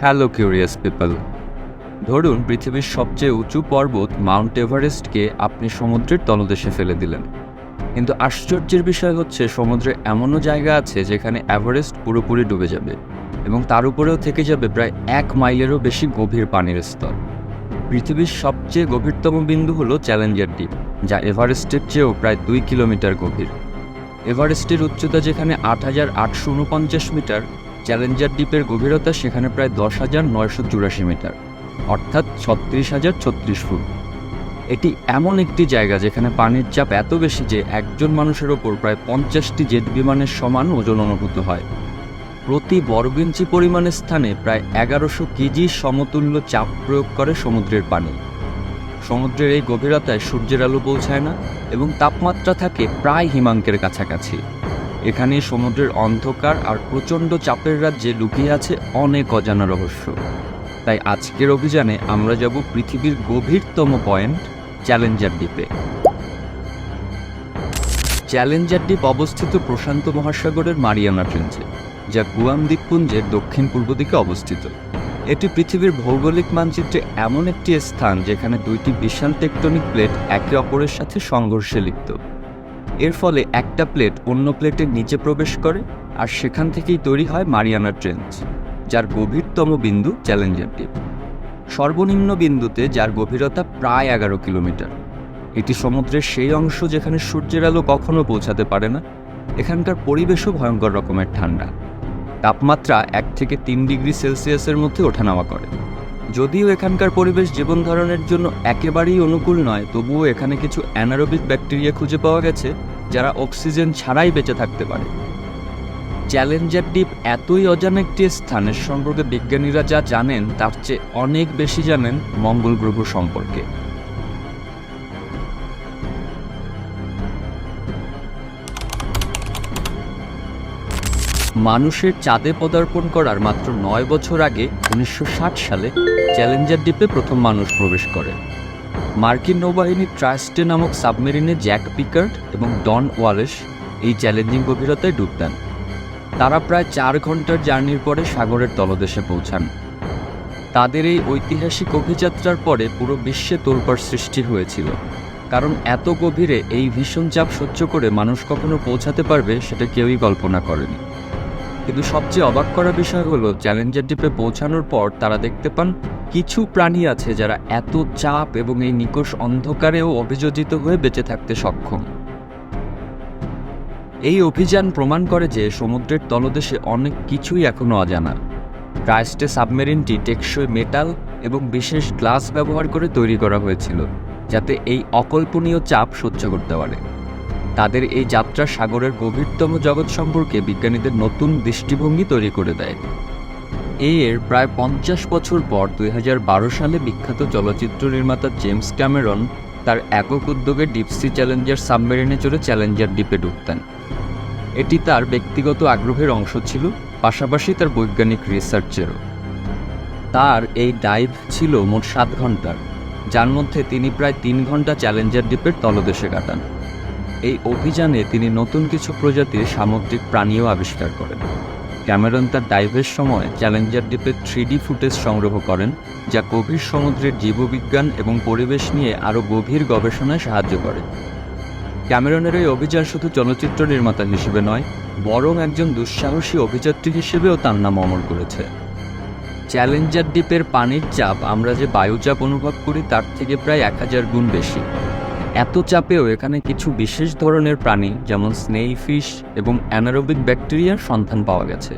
Hello curious people ধরুন, পৃথিবীর সবচেয়ে উঁচু পর্বত মাউন্ট এভারেস্টকে আপনি সমুদ্রের তলদেশে ফেলে দিলেন। কিন্তু আশ্চর্যের বিষয় হচ্ছে, সমুদ্রে এমনও জায়গা আছে যেখানে এভারেস্ট পুরোপুরি ডুবে যাবে এবং তার উপরেও থেকে যাবে প্রায় এক মাইলেরও বেশি গভীর পানির স্তর। পৃথিবীর সবচেয়ে গভীরতম বিন্দু হলো চ্যালেঞ্জার দ্বীপ, যা এভারেস্টের চেয়েও প্রায় দুই কিলোমিটার গভীর। এভারেস্টের উচ্চতা যেখানে আট হাজার আটশো উনপঞ্চাশ মিটার চ্যালেঞ্জার দ্বীপের গভীরতা সেখানে প্রায় দশ হাজার নয়শো চুরাশি মিটার, অর্থাৎ ছত্রিশ হাজার ছত্রিশ ফুট। এটি এমন একটি জায়গা যেখানে পানির চাপ এত বেশি যে একজন মানুষের ওপর প্রায় পঞ্চাশটি জেট বিমানের সমান ওজন অনুভূত হয়। প্রতি বর্গ ইঞ্চি পরিমাণের স্থানে প্রায় এগারোশো কেজি সমতুল্য চাপ প্রয়োগ করে সমুদ্রের পানি। সমুদ্রের এই গভীরতায় সূর্যের আলো পৌঁছায় না এবং তাপমাত্রা থাকে প্রায় হিমাঙ্কের কাছাকাছি। এখানে সমুদ্রের অন্ধকার আর প্রচণ্ড চাপের রাজ্যে লুকিয়ে আছে অনেক অজানা রহস্য। তাই আজকের অভিযানে আমরা যাব পৃথিবীর গভীরতম পয়েন্ট, চ্যালেঞ্জার দ্বীপে। চ্যালেঞ্জার দ্বীপ অবস্থিত প্রশান্ত মহাসাগরের মারিয়ানা ট্রেঞ্চে, যা গুয়াম দ্বীপপুঞ্জের দক্ষিণ পূর্ব দিকে অবস্থিত। এটি পৃথিবীর ভৌগোলিক মানচিত্রে এমন একটি স্থান যেখানে দুইটি বিশাল টেকটনিক প্লেট একে অপরের সাথে সংঘর্ষে লিপ্ত। এর ফলে একটা প্লেট অন্য প্লেটের নিচে প্রবেশ করে, আর সেখান থেকেই তৈরি হয় মারিয়ানা ট্রেঞ্চ, যার গভীরতম বিন্দু চ্যালেঞ্জার দ্বীপ। সর্বনিম্ন বিন্দুতে যার গভীরতা প্রায় এগারো কিলোমিটার। এটি সমুদ্রের সেই অংশ যেখানে সূর্যের আলো কখনো পৌঁছাতে পারে না। এখানকার পরিবেশও ভয়ঙ্কর রকমের ঠান্ডা। তাপমাত্রা এক থেকে তিন ডিগ্রি সেলসিয়াসের মধ্যে ওঠানামা করে। যদিও এখানকার পরিবেশ জীবন ধারণের জন্য একেবারেই অনুকূল নয়, তবুও এখানে কিছু অ্যানারোবিক ব্যাকটেরিয়া খুঁজে পাওয়া গেছে, যারা অক্সিজেন ছাড়াই বেঁচে থাকতে পারে। চ্যালেঞ্জার দ্বীপ এতই অজানা একটি স্থানের সম্পর্কে বিজ্ঞানীরা যা জানেন, তার চেয়ে অনেক বেশি জানেন মঙ্গল গ্রহ সম্পর্কে। মানুষের চাঁদে পদার্পণ করার মাত্র নয় বছর আগে উনিশশো ষাট সালে চ্যালেঞ্জার দ্বীপে প্রথম মানুষ প্রবেশ করে। মার্কিন নৌবাহিনী ট্রাস্টে নামক সাবমেরিনে জ্যাক পিকার্ড এবং ডন ওয়ালেস এই চ্যালেঞ্জিং গভীরতায় ডুব দেন। তারা প্রায় চার ঘণ্টার জার্নির পরে সাগরের তলদেশে পৌঁছান। তাদের এই ঐতিহাসিক অভিযাত্রার পরে পুরো বিশ্বে তোলপাড় সৃষ্টি হয়েছিল, কারণ এত গভীরে এই ভীষণ চাপ সহ্য করে মানুষ কখনো পৌঁছাতে পারবে সেটা কেউই কল্পনা করেনি। কিন্তু সবচেয়ে অবাক করা বিষয় হলো, চ্যালেঞ্জার দ্বীপে পৌঁছানোর পর তারা দেখতে পান, কিছু প্রাণী আছে যারা এত চাপ এবং এই নিকষ অন্ধকারেও অভিযোজিত হয়ে বেঁচে থাকতে সক্ষম। এই অভিযান প্রমাণ করে যে সমুদ্রের তলদেশে অনেক কিছুই এখনও অজানা। ট্রাইস্টে সাবমেরিনটি টেকসই মেটাল এবং বিশেষ গ্লাস ব্যবহার করে তৈরি করা হয়েছিল, যাতে এই অকল্পনীয় চাপ সহ্য করতে পারে। তাদের এই যাত্রা সাগরের গভীরতম জগৎ সম্পর্কে বিজ্ঞানীদের নতুন দৃষ্টিভঙ্গি তৈরি করে দেয়। এর প্রায় পঞ্চাশ বছর পর দুই হাজার বারো সালে বিখ্যাত চলচ্চিত্র নির্মাতা জেমস ক্যামেরন তার একক উদ্যোগে ডিপসি চ্যালেঞ্জার সাবমেরিনে চড়ে চ্যালেঞ্জার দ্বীপে ঢুকতেন। এটি তার ব্যক্তিগত আগ্রহের অংশ ছিল, পাশাপাশি তার বৈজ্ঞানিক রিসার্চেরও। তার এই ডাইভ ছিল মোট সাত ঘণ্টার, যার মধ্যে তিনি প্রায় তিন ঘণ্টা চ্যালেঞ্জার দ্বীপের তলদেশে কাটান। এই অভিযানে তিনি নতুন কিছু প্রজাতির সামুদ্রিক প্রাণীও আবিষ্কার করেন। ক্যামেরন তার ডাইভের সময় চ্যালেঞ্জার দ্বীপের থ্রিডি ফুটেজ সংগ্রহ করেন, যা গভীর সমুদ্রের জীববিজ্ঞান এবং পরিবেশ নিয়ে আরও গভীর গবেষণায় সাহায্য করে। ক্যামেরনের এই অভিযান শুধু চলচ্চিত্র নির্মাতা হিসেবে নয়, বরং একজন দুঃসাহসী অভিযাত্রী হিসেবেও তার নাম অমর করেছে। চ্যালেঞ্জার দ্বীপের পানির চাপ আমরা যে বায়ুচাপ অনুভব করি তার থেকে প্রায় এক হাজার গুণ বেশি। এত চাপেও এখানে কিছু বিশেষ ধরনের প্রাণী, যেমন স্নেই ফিশ এবং অ্যানারোবিক ব্যাকটেরিয়ার সন্ধান পাওয়া গেছে।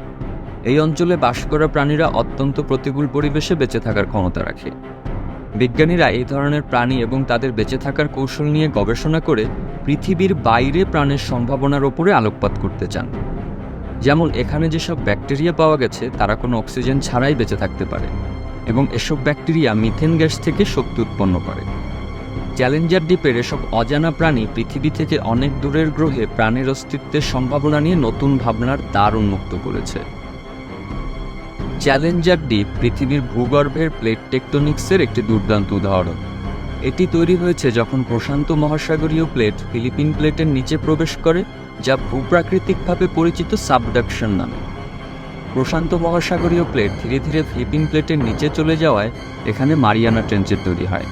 এই অঞ্চলে বাস করা প্রাণীরা অত্যন্ত প্রতিকূল পরিবেশে বেঁচে থাকার ক্ষমতা রাখে। বিজ্ঞানীরা এই ধরনের প্রাণী এবং তাদের বেঁচে থাকার কৌশল নিয়ে গবেষণা করে পৃথিবীর বাইরে প্রাণের সম্ভাবনার ওপরে আলোকপাত করতে চান। যেমন এখানে যেসব ব্যাকটেরিয়া পাওয়া গেছে, তারা কোনো অক্সিজেন ছাড়াই বেঁচে থাকতে পারে এবং এসব ব্যাকটেরিয়া মিথেন গ্যাস থেকে শক্তি উৎপন্ন করে। চ্যালেঞ্জার দ্বীপের এসব অজানা প্রাণী পৃথিবী থেকে অনেক দূরের গ্রহে প্রাণের অস্তিত্বের সম্ভাবনা নিয়ে নতুন ভাবনার দ্বার উন্মুক্ত করেছে। চ্যালেঞ্জার দ্বীপ পৃথিবীর ভূগর্ভের প্লেট টেকটনিক্সের একটি দুর্দান্ত উদাহরণ। এটি তৈরি হয়েছে যখন প্রশান্ত মহাসাগরীয় প্লেট ফিলিপিন প্লেটের নিচে প্রবেশ করে, যা ভূপ্রাকৃতিকভাবে পরিচিত সাবডাকশন নামে। প্রশান্ত মহাসাগরীয় প্লেট ধীরে ধীরে ফিলিপিন প্লেটের নিচে চলে যাওয়ায় এখানে মারিয়ানা ট্রেঞ্চের তৈরি হয়।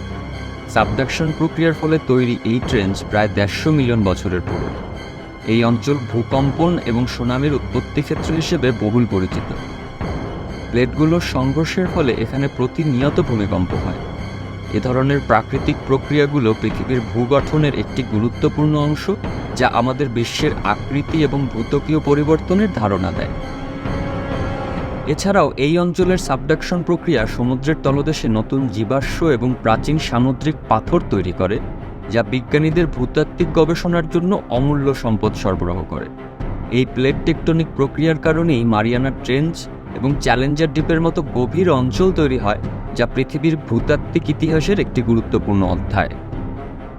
সাবডাকশন প্রক্রিয়ার ফলে তৈরি এই ট্রেঞ্চ প্রায় দেড়শো মিলিয়ন বছরের পুরনো। এই অঞ্চল ভূকম্পন এবং সুনামির উৎপত্তি ক্ষেত্র হিসেবে বহুল পরিচিত। প্লেটগুলোর সংঘর্ষের ফলে এখানে প্রতিনিয়ত ভূমিকম্প হয়। এ ধরনের প্রাকৃতিক প্রক্রিয়াগুলো পৃথিবীর ভূগঠনের একটি গুরুত্বপূর্ণ অংশ, যা আমাদের বিশ্বের আকৃতি এবং ভূতকীয় পরিবর্তনের ধারণা দেয়। এছাড়াও এই অঞ্চলের সাবডাকশন প্রক্রিয়া সমুদ্রের তলদেশে নতুন জীবাশ্ম এবং প্রাচীন সামুদ্রিক পাথর তৈরি করে, যা বিজ্ঞানীদের ভূতাত্ত্বিক গবেষণার জন্য অমূল্য সম্পদ সরবরাহ করে। এই প্লেট টেকটনিক প্রক্রিয়ার কারণেই মারিয়ানা ট্রেঞ্চ এবং চ্যালেঞ্জার দ্বীপের মতো গভীর অঞ্চল তৈরি হয়, যা পৃথিবীর ভূতাত্ত্বিক ইতিহাসের একটি গুরুত্বপূর্ণ অধ্যায়।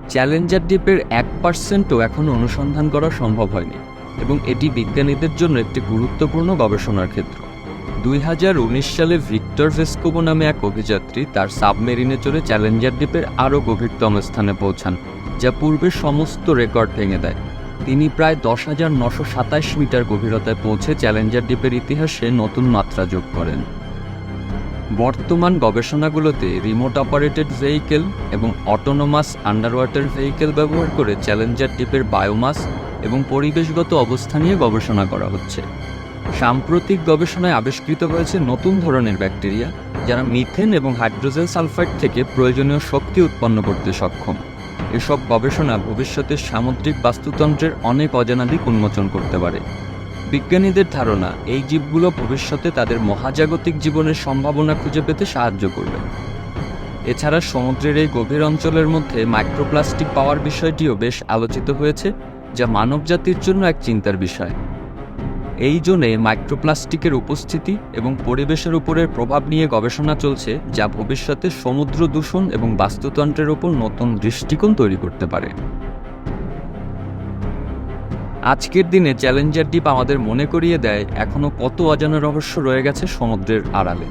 চ্যালেঞ্জার দ্বীপের এক পার্সেন্টও এখনও অনুসন্ধান করা সম্ভব হয়নি এবং এটি বিজ্ঞানীদের জন্য একটি গুরুত্বপূর্ণ গবেষণার ক্ষেত্র। দুই হাজার উনিশ সালে ভিক্টর ভেস্কোবো নামে এক অভিযাত্রী তার সাবমেরিনে চড়ে চ্যালেঞ্জার দ্বীপের আরও গভীরতম স্থানে পৌঁছান, যা পূর্বের সমস্ত রেকর্ড ভেঙে দেয়। তিনি প্রায় দশ হাজার নশো সাতাশ মিটার গভীরতায় পৌঁছে চ্যালেঞ্জার দ্বীপের ইতিহাসে নতুন মাত্রা যোগ করেন। বর্তমান গবেষণাগুলোতে রিমোট অপারেটেড ভেহিকেল এবং অটোনোমাস আন্ডার ওয়াটার ভেহিকেল ব্যবহার করে চ্যালেঞ্জার দ্বীপের বায়োমাস এবং পরিবেশগত অবস্থা নিয়ে গবেষণা করা হচ্ছে। সাম্প্রতিক গবেষণায় আবিষ্কৃত হয়েছে নতুন ধরনের ব্যাকটেরিয়া, যারা মিথেন এবং হাইড্রোজেন সালফাইড থেকে প্রয়োজনীয় শক্তি উৎপন্ন করতে সক্ষম। এসব গবেষণা ভবিষ্যতের সামুদ্রিক বাস্তুতন্ত্রের অনেক অজানা দিক উন্মোচন করতে পারে। বিজ্ঞানীদের ধারণা, এই জীবগুলো ভবিষ্যতে তাদের মহাজাগতিক জীবনের সম্ভাবনা খুঁজে পেতে সাহায্য করবে। এছাড়া সমুদ্রের এই গভীর অঞ্চলের মধ্যে মাইক্রোপ্লাস্টিক পাওয়ার বিষয়টিও বেশ আলোচিত হয়েছে, যা মানবজাতির জন্য এক চিন্তার বিষয়। এই জন্যে মাইক্রোপ্লাস্টিকের উপস্থিতি এবং পরিবেশের উপরের প্রভাব নিয়ে গবেষণা চলছে যা ভবিষ্যতে সমুদ্র দূষণ এবং বাস্তুতন্ত্রের উপর নতুন দৃষ্টিকোণ তৈরি করতে পারে। আজকের দিনে চ্যালেঞ্জার দ্বীপ আমাদের মনে করিয়ে দেয় এখনও কত অজানা রহস্য রয়ে গেছে সমুদ্রের আড়ালে।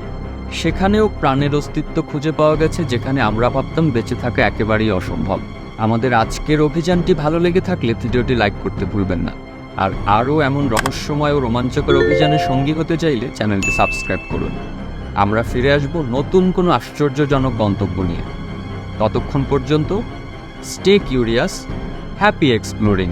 সেখানেও প্রাণের অস্তিত্ব খুঁজে পাওয়া গেছে, যেখানে আমরা ভাবতাম বেঁচে থাকা একেবারেই অসম্ভব। আমাদের আজকের অভিযানটি ভালো লেগে থাকলে ভিডিওটি লাইক করতে ভুলবেন না। আর আরও এমন রহস্যময় ও রোমাঞ্চকর অভিযানে সঙ্গী হতে চাইলে চ্যানেলটি সাবস্ক্রাইব করুন। আমরা ফিরে আসব নতুন কোনো আশ্চর্যজনক গন্তব্য নিয়ে। ততক্ষণ পর্যন্ত স্টে কিউরিয়াস হ্যাপি এক্সপ্লোরিং